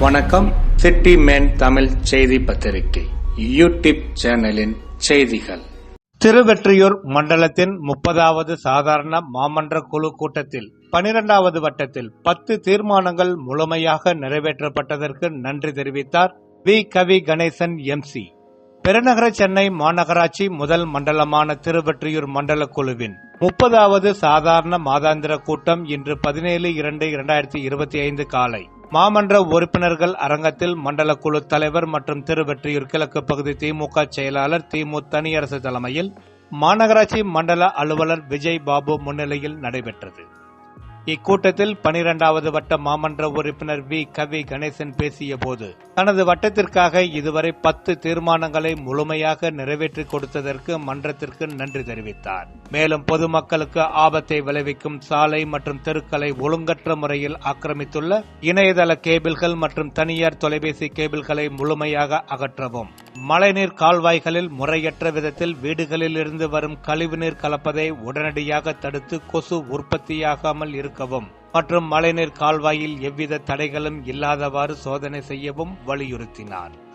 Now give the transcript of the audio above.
வணக்கம். City man Tamil செய்தி பத்திரிகை. யூடியூப் சேனலின் செய்திகள். திருவெற்றியூர் மண்டலத்தின் முப்பதாவது சாதாரண மாமன்ற குழு கூட்டத்தில் பனிரெண்டாவது வட்டத்தில் பத்து தீர்மானங்கள் முழுமையாக நிறைவேற்றப்பட்டதற்கு நன்றி தெரிவித்தார் வி. கவி. கணேசன் எம்சி பெருநகர சென்னை மாநகராட்சி முதல் மண்டலமான திருவெற்றியூர் மண்டல குழுவின் முப்பதாவது சாதாரண மாதாந்திர கூட்டம் இன்று பதினேழு இரண்டு இரண்டாயிரத்தி இருபத்தி ஐந்து காலை. மாமன்ற உறுப்பினர்கள் அரங்கத்தில் மண்டல குழு தலைவர் மற்றும் திருவெற்றியூர் கிழக்கு பகுதி திமுக செயலாளர் திமு தனியரசு தலைமையில் மாநகராட்சி மண்டல அலுவலர் விஜய் பாபு முன்னிலையில் நடைபெற்றது. இக்கூட்டத்தில் பனிரெண்டாவது வட்ட மாமன்ற உறுப்பினர் வி. கவி. கணேசன் பேசிய போது தனது வட்டத்திற்காக இதுவரை பத்து தீர்மானங்களை முழுமையாக நிறைவேற்றி கொடுத்ததற்கு மன்றத்திற்கு நன்றி தெரிவித்தார். மேலும் பொதுமக்களுக்கு ஆபத்தை விளைவிக்கும் சாலை மற்றும் தெருக்களை ஒழுங்கற்ற முறையில் ஆக்கிரமித்துள்ள இணையதள கேபிள்கள் மற்றும் தனியார் தொலைபேசி கேபிள்களை முழுமையாக அகற்றவும் மழைநீர் கால்வாய்களில் முறையற்ற விதத்தில் வீடுகளில் இருந்து வரும் கழிவுநீர் கலப்பதை உடனடியாக தடுத்து கொசு உற்பத்தியாகாமல் இருக்கவும் மற்றும் மழைநீர் கால்வாயில் எவ்வித தடைகளும் இல்லாதவாறு சோதனை செய்யவும் வலியுறுத்தினார்.